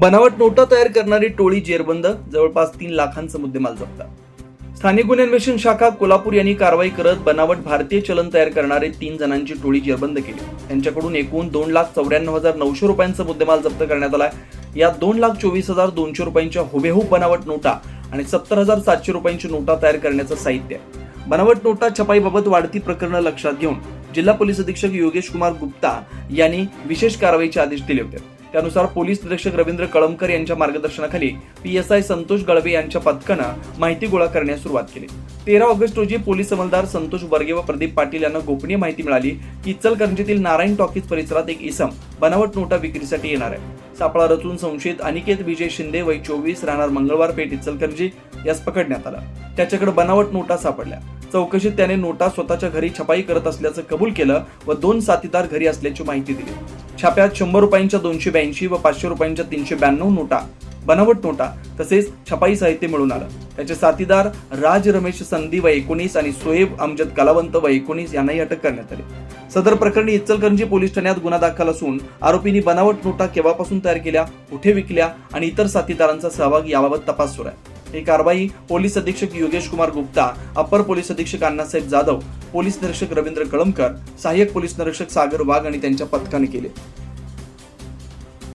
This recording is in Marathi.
बनावट नोटा तयार करणारी टोळी जेरबंद जवळपास तीन लाखांचा मुद्देमाल जप्त. स्थानिक गुन्हे अन्वेषण शाखा कोल्हापूर यांनी कारवाई करत बनावट भारतीय चलन तयार करणारे तीन जणांची टोळी जेरबंद केली. त्यांच्याकडून एकूण दोन लाख चौऱ्याण्णव हजार नऊशे रुपयांचा मुद्देमाल जप्त करण्यात आला यात दोन लाख चोवीस हजार दोनशे रुपयांच्या हुबेहूब बनावट नोटा आणि सत्तर हजार सातशे रुपयांची नोटा तयार करण्याचं साहित्य आहे. बनावट नोटा छपाईबाबत वाढती प्रकरणं लक्षात घेऊन जिल्हा पोलीस अधीक्षक योगेश कुमार गुप्ता यांनी विशेष कारवाईचे आदेश दिले होते. त्यानुसार पोलीस निरीक्षक रवींद्र कळमकर यांच्या मार्गदर्शनाखाली P S I Santosh Galve यांच्या पथकानं माहिती गोळा करण्यास सुरुवात केली. तेरा ऑगस्ट रोजी पोलीस अंमलदार संतोष बर्गे व प्रदीप पाटील यांना गोपनीय माहिती मिळाली की इचलकरंजीतील नारायण टॉकीज परिसरात एक इसम बनावट नोटा विक्रीसाठी येणार आहे. सापळा रचून संशयित अनिकेत विजय शिंदे वय चोवीस राहणार मंगळवार पेठ इचलकरंजी यास पकडण्यात आला. त्याच्याकडे बनावट नोटा सापडल्या. चौकशीत त्याने नोटा स्वतःच्या घरी छपाई करत असल्याचं कबूल केलं व दोन साथीदार घरी असल्याची माहिती दिली. छाप्यात शंभर रुपयांच्या दोनशे ब्याऐंशी व पाचशे रुपयांच्या तीनशे ब्याण्णव नोटा बनावट नोटा तसेच छपाई साहित्य मिळून आलं. त्याचे साथीदार राज रमेश संधी व एकोणीस आणि सोहेब अमजद कलावंत व एकोणीस यांनाही अटक करण्यात आली. सदर प्रकरणी इचलकरंजी पोलीस ठाण्यात गुन्हा दाखल असून आरोपींनी बनावट नोटा केव्हापासून तयार केल्या कुठे विकल्या आणि इतर साथीदारांचा सहभाग याबाबत तपास सुरू आहे. ही कारवाई पोलीस अधीक्षक योगेश कुमार गुप्ता अपर पोलीस अधीक्षक अण्णासाहेब जाधव पोलीस निरीक्षक रवींद्र कळमकर सहाय्यक पोलीस निरीक्षक सागर वाघ आणि त्यांच्या पथकाने केले.